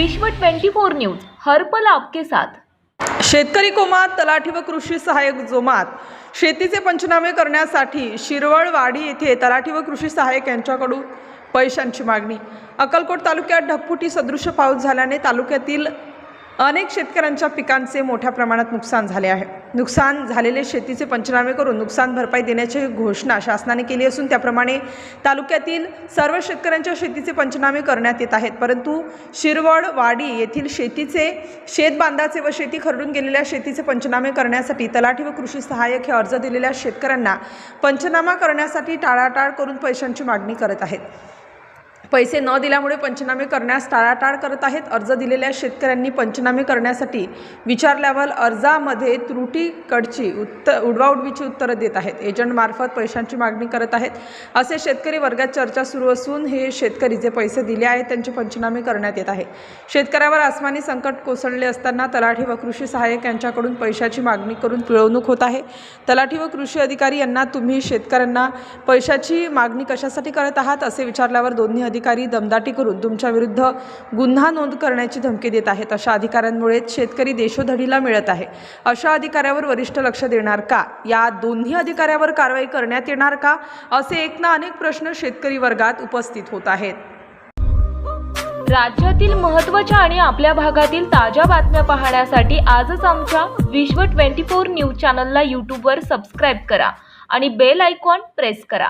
विश्व 24 न्यूज हरपल आपके साथ. शेतकरी कोमात तलाठी व कृषी सहाय्यक जोमात. शेतीचे पंचनामे करण्यासाठी शिरवळवाडी येथे तलाठी व कृषी सहाय्यक यांच्याकडून पैशांची मागणी. अक्कलकोट तालुक्यात ढगफुटी सदृश पाऊस झाल्याने तालुक्यातील अनेक शेतकऱ्यांच्या पिकांचे मोठ्या प्रमाणात नुकसान झाले आहे. नुकसान झालेले शेतीचे पंचनामे करून नुकसान भरपाई देण्याची घोषणा शासनाने केली असून त्याप्रमाणे तालुक्यातील सर्व शेतकऱ्यांच्या शेतीचे पंचनामे करण्यात येत आहेत. परंतु शिरवड वाडी येथील शेतीचे शेत बांधाचे व शेती खरडून गेलेल्या शेतीचे पंचनामे करण्यासाठी तलाठी व कृषी सहाय्यक हे अर्ज दिलेल्या शेतकऱ्यांना पंचनामा करण्यासाठी टाळाटाळ करून पैशांची मागणी करत आहेत. पैसे न दिल्यामुळे पंचनामे करण्यास टाळाटाळ करत आहेत. अर्ज दिलेल्या शेतकऱ्यांनी पंचनामे करण्यासाठी विचारल्यावर अर्जामध्ये त्रुटीकडची उत्तर उडवाउडवीची उत्तरं देत आहेत. एजंटमार्फत पैशांची मागणी करत आहेत. असे शेतकरी वर्गात चर्चा सुरू असून हे शेतकरी जे पैसे दिले आहेत त्यांचे पंचनामे करण्यात येत आहे. शेतकऱ्यावर आसमानी संकट कोसळले असताना तलाठी व कृषी सहाय्यक यांच्याकडून पैशाची मागणी करून पिळवणूक होत आहे. तलाठी व कृषी अधिकारी यांना तुम्ही शेतकऱ्यांना पैशाची मागणी कशासाठी करत आहात? असे विचारल्यावर दोन्ही अधिकारी दमदाटी करून तुमच्या विरुद्ध गुन्हा नोंद करण्याची धमकी देत आहेत. अशा अधिकाऱ्यांमुळेच शेतकरी देशोधडीला मिळत आहे. अशा अधिकाऱ्यावर वरिष्ठ लक्ष देणार का? या दोन्ही अधिकाऱ्यावर कारवाई करण्यात येणार का? असे एक ना अनेक प्रश्न शेतकरी वर्गात उपस्थित होत आहेत. राज्यातील महत्त्वाच्या आणि आपल्या भागातील ताज्या बातम्या पाहण्यासाठी आजच आमच्या विश्व 24 न्यूज चॅनलला यूट्यूबवर सबस्क्राईब करा आणि बेल आयकॉन प्रेस करा.